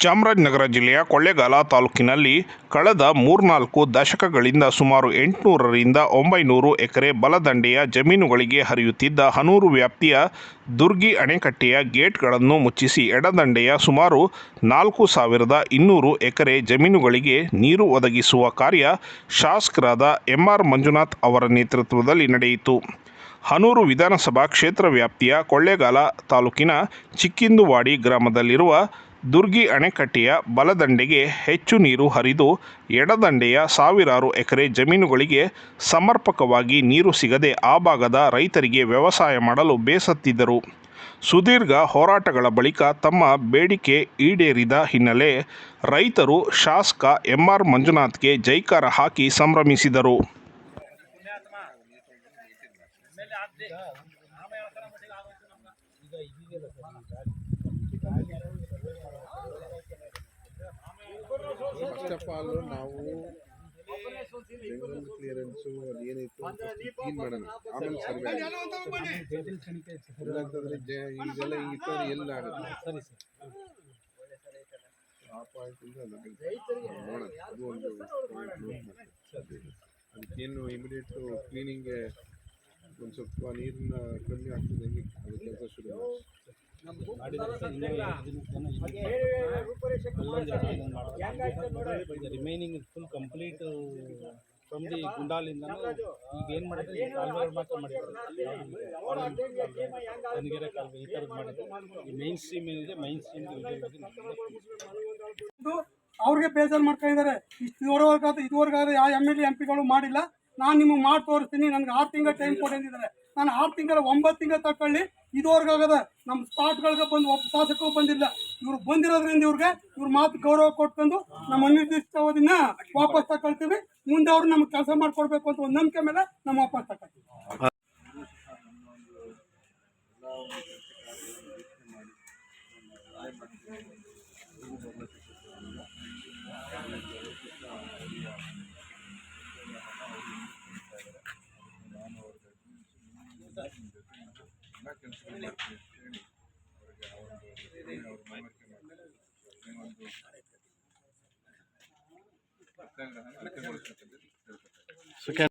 ಚಾಮರಾಜನಗರ ಜಿಲ್ಲೆಯ ಕೊಳ್ಳೇಗಾಲ ತಾಲೂಕಿನಲ್ಲಿ ಕಳೆದ ಮೂರ್ನಾಲ್ಕು ದಶಕಗಳಿಂದ ಸುಮಾರು ಎಂಟುನೂರರಿಂದ ಒಂಬೈನೂರು ಎಕರೆ ಬಲದಂಡೆಯ ಜಮೀನುಗಳಿಗೆ ಹರಿಯುತ್ತಿದ್ದ ಹನೂರು ವ್ಯಾಪ್ತಿಯ ದುರ್ಗಿ ಅಣೆಕಟ್ಟೆಯ ಗೇಟ್ಗಳನ್ನು ಮುಚ್ಚಿಸಿ ಎಡದಂಡೆಯ ಸುಮಾರು ನಾಲ್ಕು ಸಾವಿರದ ಇನ್ನೂರು ಎಕರೆ ಜಮೀನುಗಳಿಗೆ ನೀರು ಒದಗಿಸುವ ಕಾರ್ಯ ಶಾಸಕರಾದ ಎಂಆರ್ ಮಂಜುನಾಥ್ ಅವರ ನೇತೃತ್ವದಲ್ಲಿ ನಡೆಯಿತು. ಹನೂರು ವಿಧಾನಸಭಾ ಕ್ಷೇತ್ರ ವ್ಯಾಪ್ತಿಯ ಕೊಳ್ಳೇಗಾಲ ತಾಲೂಕಿನ ಚಿಕ್ಕಿಂದುವಾಡಿ ಗ್ರಾಮದಲ್ಲಿರುವ ದುರ್ಗಿ ಅಣೆಕಟ್ಟೆಯ ಬಲದಂಡೆಗೆ ಹೆಚ್ಚು ನೀರು ಹರಿದು ಎಡದಂಡೆಯ ಸಾವಿರಾರು ಎಕರೆ ಜಮೀನುಗಳಿಗೆ ಸಮರ್ಪಕವಾಗಿ ನೀರು ಸಿಗದೆ ಆ ಭಾಗದ ರೈತರಿಗೆ ವ್ಯವಸಾಯ ಮಾಡಲು ಬೇಸತ್ತಿದ್ದರು. ಸುದೀರ್ಘ ಹೋರಾಟಗಳ ಬಳಿಕ ತಮ್ಮ ಬೇಡಿಕೆ ಈಡೇರಿದ ಹಿನ್ನೆಲೆ ರೈತರು ಶಾಸಕ ಎಂಆರ್ ಮಂಜುನಾಥ್ಗೆ ಜೈಕಾರ ಹಾಕಿ ಸಂಭ್ರಮಿಸಿದರು. ಫಸ್ಟ್ ಆಫ್ ಆಲ್ ನಾವು ಬೆಂಗಳೂರು ಕ್ಲಿಯರೆನ್ಸು ಅದು ಏನಿತ್ತು ಕ್ಲೀನ್ ಮಾಡೋಣ? ಆಮೇಲೆ ಸರ್ವೆ ಈಗೆಲ್ಲ ಈ ಥರ ಎಲ್ಲ ಆಗುತ್ತೆ. ಸರಿ ಸರ್ ಅದು ಒಂದು ಅದಕ್ಕೇನು ಇಮಿಡಿಯೇಟು ಕ್ಲೀನಿಂಗ್ಗೆ ಒಂದು ಸ್ವಲ್ಪ ನೀರಿನ ಕಮ್ಮಿ ಆಗ್ತದೆ ಅದು ಕೆಲಸ ಶುರು remaining full complete from the ಗುಂಡಾಲಿಂದ ಈಗ ಏನು ಮಾಡಿದ್ರೆ? ಕಾಲುವೆ ಮಾತ್ರ ಮಾಡಿದ್ದಾರೆ ಕನಗೆರೆ ಕಾಲುವೆ ಈ ಥರದ್ದು ಮಾಡಿದ್ದಾರೆ ಈ ಮೈನ್ ಸ್ಟ್ರೀಮ್ ಏನಿದೆ ಮೈನ್ ಸ್ಟ್ರೀಮ್ ಅವ್ರಿಗೆ ಬೇಜಾರು ಮಾಡ್ಕೊಂಡಿದ್ದಾರೆ ಇಷ್ಟು ಇದುವರೆಗಾದ ಇದುವರೆಗಾದ್ರೆ ಯಾವ ಎಂ ಎಲ್ ಎ ಎಂ ಪಿಗಳು ಮಾಡಿಲ್ಲ. ನಾನು ನಿಮಗೆ ಮಾಡಿ ತೋರಿಸ್ತೀನಿ, ನನಗೆ ಆರು ತಿಂಗಳ ಟೈಮ್ ಕೊಡಿ ಅಂದಿದ್ದಾರೆ. ನಾನು ಆರು ತಿಂಗಳ, ಒಂಬತ್ತು ತಿಂಗಳ ತಗೊಳ್ಳಿ ಇದುವರೆಗಾಗದ ನಮ್ಮ ಸ್ಪಾಟ್ಗಳಿಗೆ ಬಂದು ಒಬ್ಬ ಶಾಸಕರು ಬಂದಿಲ್ಲ. ಇವ್ರು ಬಂದಿರೋದ್ರಿಂದ ಇವ್ರಿಗೆ ಇವ್ರ ಮಾತು ಗೌರವ ಕೊಟ್ಕೊಂಡು ನಮ್ಮ ಅನಿರ್ದಿಷ್ಟ ಅವಧಿನ ವಾಪಸ್ ತಗೊಳ್ತೀವಿ ಮುಂದೆ ಅವ್ರು ನಮ್ಗೆ ಕೆಲಸ ಮಾಡಿಕೊಡ್ಬೇಕು ಅಂತ ಒಂದು ನಂಬಿಕೆ ಮೇಲೆ ನಾವು ವಾಪಸ್ ತಗೊಳ್ತೀವಿ So can